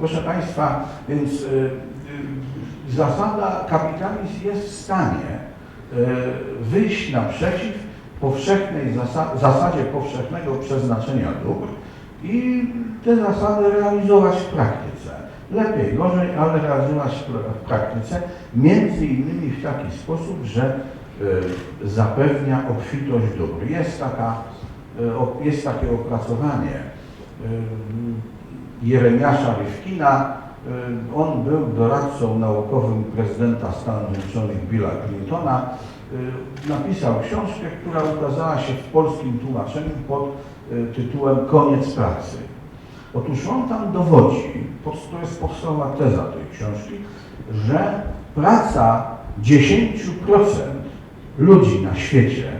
Proszę Państwa, więc y, y, zasada kapitalizm jest w stanie y, wyjść naprzeciw powszechnej zasa zasadzie powszechnego przeznaczenia dóbr i te zasady realizować w praktyce. Lepiej, gorzej, ale realizować w pra- w praktyce, między innymi w taki sposób, że zapewnia obfitość dóbr. Jest, taka, jest takie opracowanie Jeremiasza Rywkina. Y, On był doradcą naukowym prezydenta Stanów Zjednoczonych Billa Clintona. Y, Napisał książkę, która ukazała się w polskim tłumaczeniu pod y, tytułem Koniec pracy. Otóż on tam dowodzi, to jest podstawowa teza tej książki, że praca 10% ludzi na świecie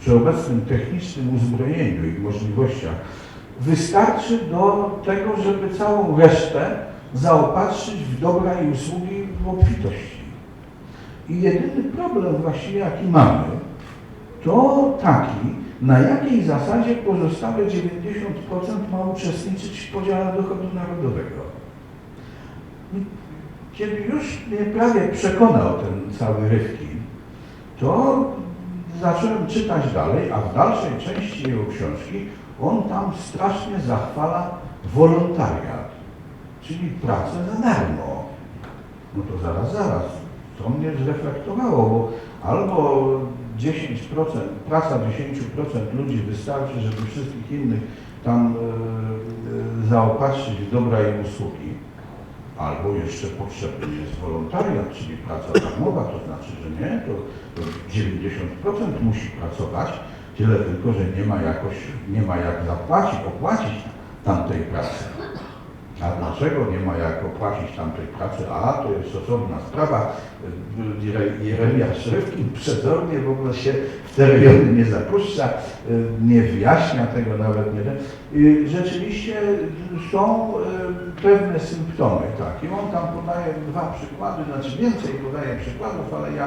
przy obecnym technicznym uzbrojeniu i możliwościach wystarczy do tego, żeby całą resztę zaopatrzyć w dobra i usługi w obfitości. I jedyny problem właściwie jaki mamy, to taki, na jakiej zasadzie pozostałe 90% ma uczestniczyć w podziale dochodu narodowego. Kiedy już mnie prawie przekonał ten cały Rywkin, to zacząłem czytać dalej, a w dalszej części jego książki on tam strasznie zachwala wolontariat, czyli pracę za darmo. No to zaraz, zaraz, to mnie zreflektowało, bo albo 10%, praca 10% ludzi wystarczy, żeby wszystkich innych tam e, e, zaopatrzyć w dobra i usługi, albo jeszcze potrzebny jest wolontariat, czyli praca darmowa, to znaczy, że nie, to, to 90% musi pracować, tyle tylko, że nie ma jakoś, nie ma jak zapłacić, opłacić tamtej pracy. A dlaczego nie ma jak opłacić tamtej pracy? A to jest osobna sprawa. Jere- Jeremiasz Rywkin przezornie w ogóle się w te rejony nie zapuszcza, nie wyjaśnia tego nawet nie. Rzeczywiście są y, pewne symptomy takie. On tam podaje dwa przykłady, znaczy więcej podaje przykładów, ale ja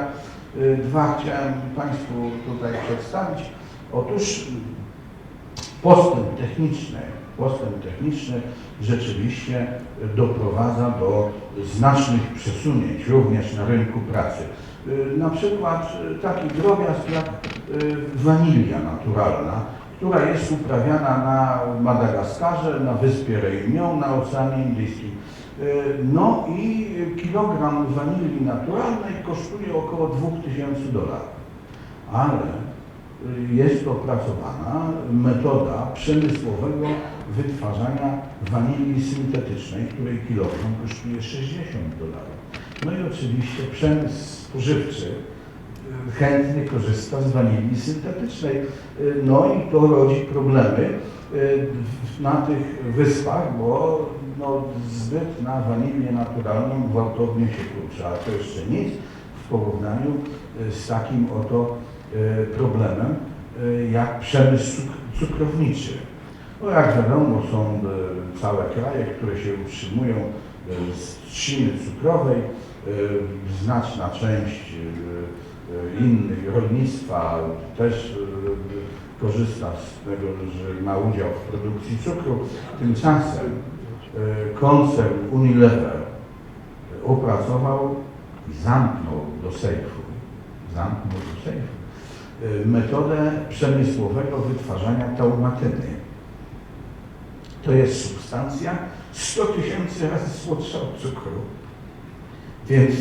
y, dwa chciałem Państwu tutaj przedstawić. Otóż postęp techniczny, postęp techniczny rzeczywiście doprowadza do znacznych przesunięć również na rynku pracy. Y, Na przykład y, taki drobiazg jak y, wanilia naturalna, która jest uprawiana na Madagaskarze, na wyspie Reunion, na Oceanie Indyjskim. No i kilogram wanilii naturalnej kosztuje około 2000 dolarów. Ale jest opracowana metoda przemysłowego wytwarzania wanilii syntetycznej, której kilogram kosztuje 60 dolarów. No i oczywiście przemysł spożywczy y, chętnie korzysta z wanilii syntetycznej. Y, No i to rodzi problemy w- na tych wyspach, bo no, zbyt na wanilię naturalną gwałtownie się kurczy, a to jeszcze nic w porównaniu z takim oto problemem y, jak przemysł cuk- cukrowniczy. No jak wiadomo są y, całe kraje, które się utrzymują y, z trzciny cukrowej, y, znaczna część y, y, innych rolnictwa też y, korzysta z tego, że ma udział w produkcji cukru. Tymczasem y, koncern Unilever opracował i zamknął do sejfu, zamknął do sejfu y, metodę przemysłowego wytwarzania taumatyny. To jest substancja 100 tysięcy razy słodsza od cukru. Więc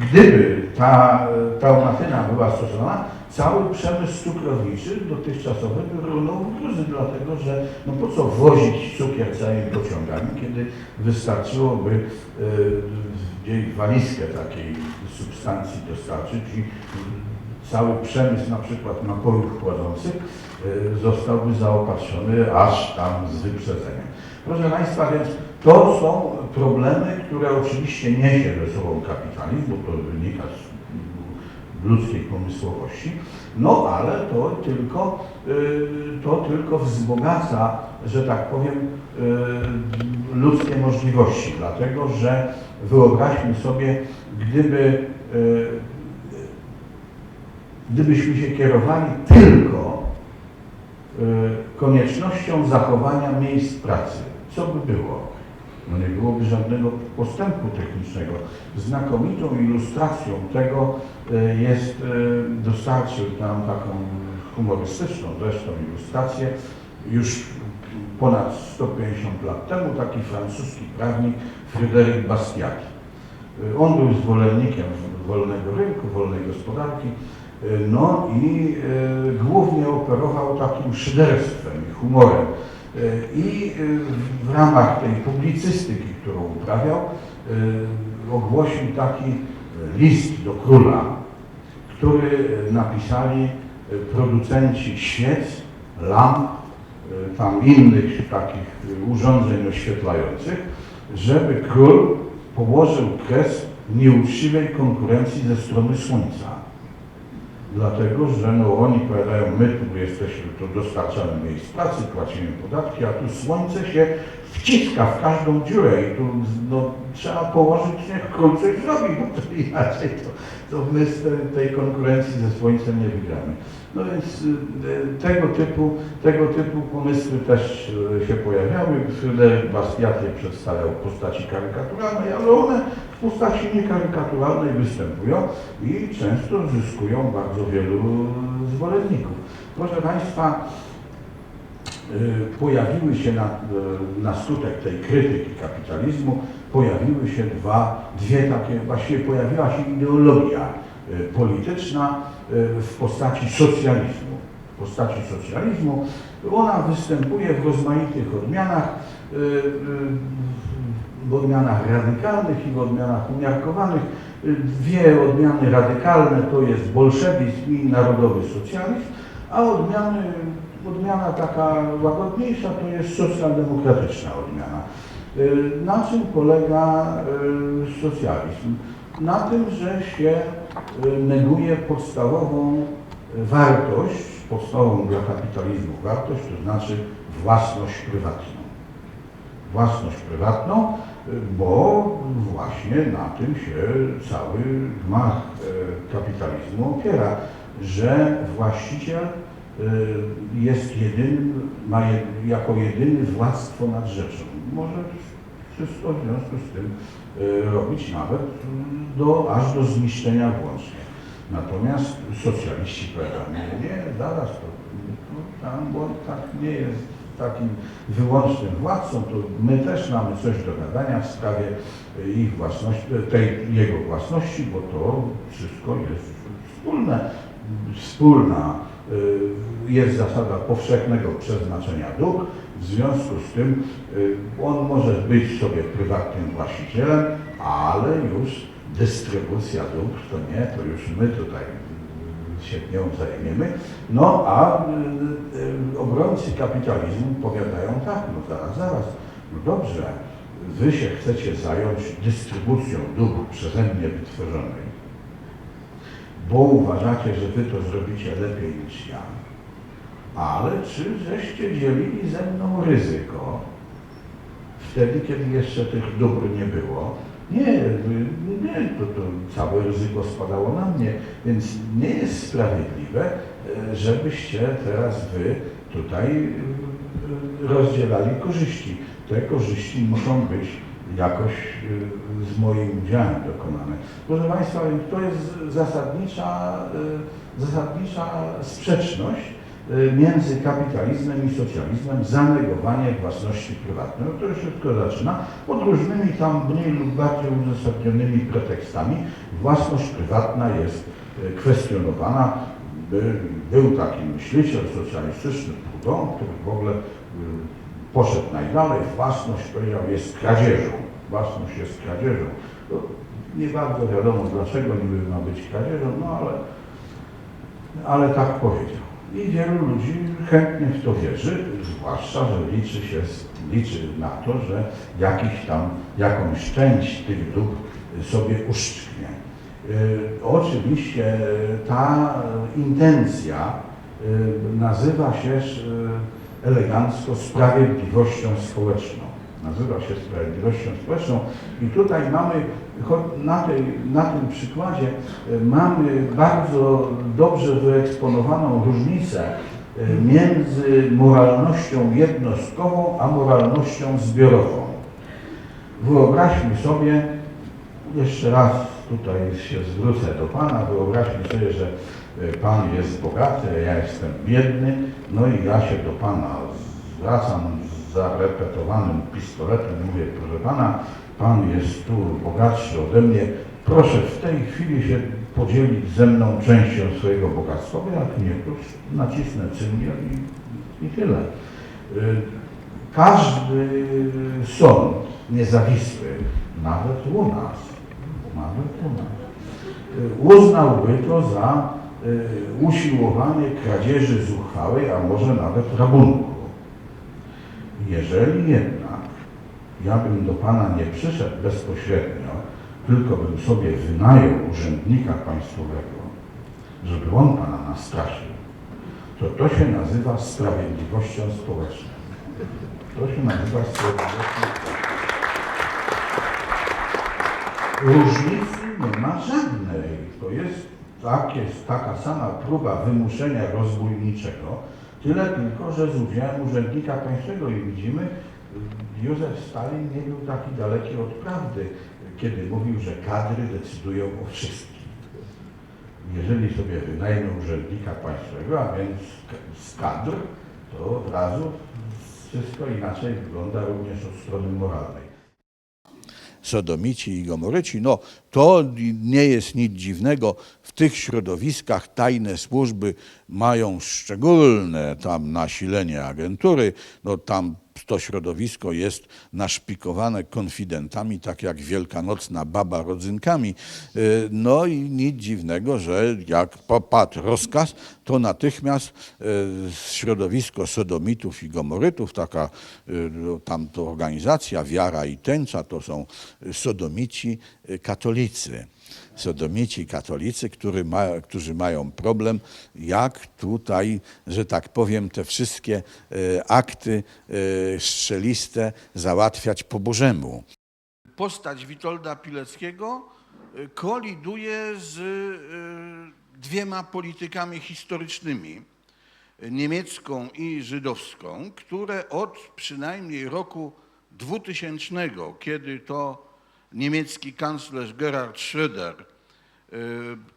gdyby ta taumatyna była stosowana, cały przemysł cukrowniczy dotychczasowy by runął w gruzy, dlatego że no po co wozić cukier całymi pociągami, kiedy wystarczyłoby y, gdzieś walizkę takiej substancji dostarczyć i cały przemysł na przykład napojów chłodzących y, zostałby zaopatrzony aż tam z wyprzedzeniem. Proszę Państwa, więc to są problemy, które oczywiście niesie ze sobą kapitalizm, bo to wynika z ludzkiej pomysłowości, no ale to tylko, y, to tylko wzbogaca, że tak powiem, y, ludzkie możliwości, dlatego że wyobraźmy sobie, gdyby gdybyśmy się kierowali tylko y, koniecznością zachowania miejsc pracy, co by było? no nie byłoby żadnego postępu technicznego. Znakomitą ilustracją tego e, jest, e, dostarczył nam taką humorystyczną zresztą ilustrację już ponad 150 lat temu taki francuski prawnik Fryderyk Bastiat. E, On był zwolennikiem wolnego rynku, wolnej gospodarki, e, no i e, głównie operował takim szyderstwem i humorem. E, I e, w ramach tej publicystyki, którą uprawiał, e, ogłosił taki e, list do króla, który e, napisali e, producenci świec, lamp, e, tam innych takich e, urządzeń oświetlających, żeby król położył kres nieuczciwej konkurencji ze strony słońca. Dlatego, że no oni powiadają, my tu jesteśmy, tu dostarczamy miejsc pracy, płacimy podatki, a tu słońce się wciska w każdą dziurę i tu no, trzeba położyć, niech król coś zrobi, bo to inaczej to, to my z tej, konkurencji ze słońcem nie wygramy. No więc y, tego typu, tego typu pomysły też y, się pojawiały. Fryderyk Bastiat je przedstawiał w postaci karykaturalnej, ale one w postaci niekarykaturalnej występują i często zyskują bardzo wielu zwolenników. Proszę Państwa, y, pojawiły się na, y, na skutek tej krytyki kapitalizmu, pojawiły się dwa, dwie takie, właściwie pojawiła się ideologia y, polityczna w postaci socjalizmu. W postaci socjalizmu. Ona występuje w rozmaitych odmianach, w odmianach radykalnych i w odmianach umiarkowanych. Dwie odmiany radykalne to jest bolszewizm i narodowy socjalizm, a odmiany, odmiana taka łagodniejsza to jest socjaldemokratyczna odmiana. Na czym polega y, socjalizm? Na tym, że się y, neguje podstawową wartość, podstawową dla kapitalizmu wartość, to znaczy własność prywatną. Własność prywatną, bo właśnie na tym się cały gmach y, kapitalizmu opiera, że właściciel y, jest jedynym, ma jako jedyny władztwo nad rzeczą. Może wszystko w związku z tym y, robić nawet do, aż do zniszczenia włącznie. Natomiast socjaliści powiadają, nie, nie, zaraz to, to tam, bo tak nie jest takim wyłącznym władcą, to my też mamy coś do gadania w sprawie y, ich własności, tej jego własności, bo to wszystko jest wspólne. Wspólna y, jest zasada powszechnego przeznaczenia dóbr, w związku z tym on może być sobie prywatnym właścicielem, ale już dystrybucja dóbr to nie, to już my tutaj się nią zajmiemy. No a y, y, obrońcy kapitalizmu powiadają tak, no zaraz, zaraz, no dobrze, wy się chcecie zająć dystrybucją dóbr przeze mnie wytworzonej, bo uważacie, że wy to zrobicie lepiej niż ja. Ale czy żeście dzielili ze mną ryzyko wtedy, kiedy jeszcze tych dóbr nie było? Nie, nie, to, to całe ryzyko spadało na mnie, więc nie jest sprawiedliwe, e, żebyście teraz wy tutaj e, rozdzielali korzyści. Te korzyści muszą być jakoś e, z moim udziałem dokonane. Proszę Państwa, to jest zasadnicza, zasadnicza sprzeczność między kapitalizmem i socjalizmem, zanegowanie własności prywatnej. No to już wszystko zaczyna pod różnymi tam mniej lub bardziej uzasadnionymi pretekstami. Własność prywatna jest e, kwestionowana. By, był taki myśliciel socjalistyczny Proudhon, który w ogóle y, poszedł najdalej. Własność, powiedział, jest kradzieżą. Własność jest kradzieżą. To nie bardzo wiadomo dlaczego niby ma być kradzieżą, no ale, ale tak powiedział. I wielu ludzi chętnie w to wierzy, zwłaszcza, że liczy się, liczy na to, że jakiś tam, jakąś część tych dóbr sobie uszczknie. Y, Oczywiście ta intencja y, nazywa się y, elegancko sprawiedliwością społeczną. Nazywa się sprawiedliwością społeczną i tutaj mamy, na, tej, na tym przykładzie y, mamy bardzo dobrze wyeksponowaną różnicę y, między moralnością jednostkową a moralnością zbiorową. Wyobraźmy sobie, jeszcze raz tutaj się zwrócę do Pana, wyobraźmy sobie, że e, Pan jest bogaty, ja jestem biedny, no i ja się do Pana zwracam z zarepetowanym pistoletem, mówię, proszę Pana, Pan jest tu bogatszy ode mnie, proszę w tej chwili się podzielić ze mną częścią swojego bogactwa, bo jak nie, to nacisnę cyngiel i, i tyle. Y, Każdy sąd niezawisły, nawet u nas, nawet u nas, y, uznałby to za y, usiłowanie kradzieży zuchwałej, a może nawet rabunku. Jeżeli jednak ja bym do Pana nie przyszedł bezpośrednio, tylko bym sobie wynajął urzędnika państwowego, żeby on Pana nastraszył, to to się nazywa sprawiedliwością społeczną. To się nazywa sprawiedliwością społeczną. Różnicy nie ma żadnej. To jest tak, jest taka sama próba wymuszenia rozbójniczego, tyle tylko, że z udziałem urzędnika państwowego i widzimy, Józef Stalin nie był taki daleki od prawdy, kiedy mówił, że kadry decydują o wszystkim. Jeżeli sobie wynajmę urzędnika państwowego, a więc z kadr, to od razu wszystko inaczej wygląda również od strony moralnej. Sodomici i Gomoryci, no to nie jest nic dziwnego. W tych środowiskach tajne służby mają szczególne tam nasilenie agentury. No tam to środowisko jest naszpikowane konfidentami, tak jak wielkanocna baba rodzynkami. Y, No i nic dziwnego, że jak popadł rozkaz, to natychmiast y, środowisko sodomitów i gomorytów, taka y, no, tam to organizacja Wiara i Tęcza, to są sodomici katolicy. Sodomici katolicy, który ma, którzy mają problem, jak tutaj, że tak powiem, te wszystkie e, akty e, strzeliste załatwiać po Bożemu. Postać Witolda Pileckiego e, koliduje z dwiema politykami historycznymi, niemiecką i żydowską, które od przynajmniej roku 2000, kiedy to niemiecki kanclerz Gerhard Schröder e,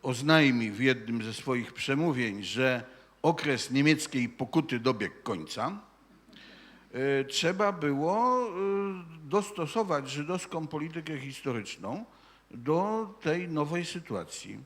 oznajmi w jednym ze swoich przemówień, że okres niemieckiej pokuty dobiegł końca, e, trzeba było e, dostosować żydowską politykę historyczną do tej nowej sytuacji.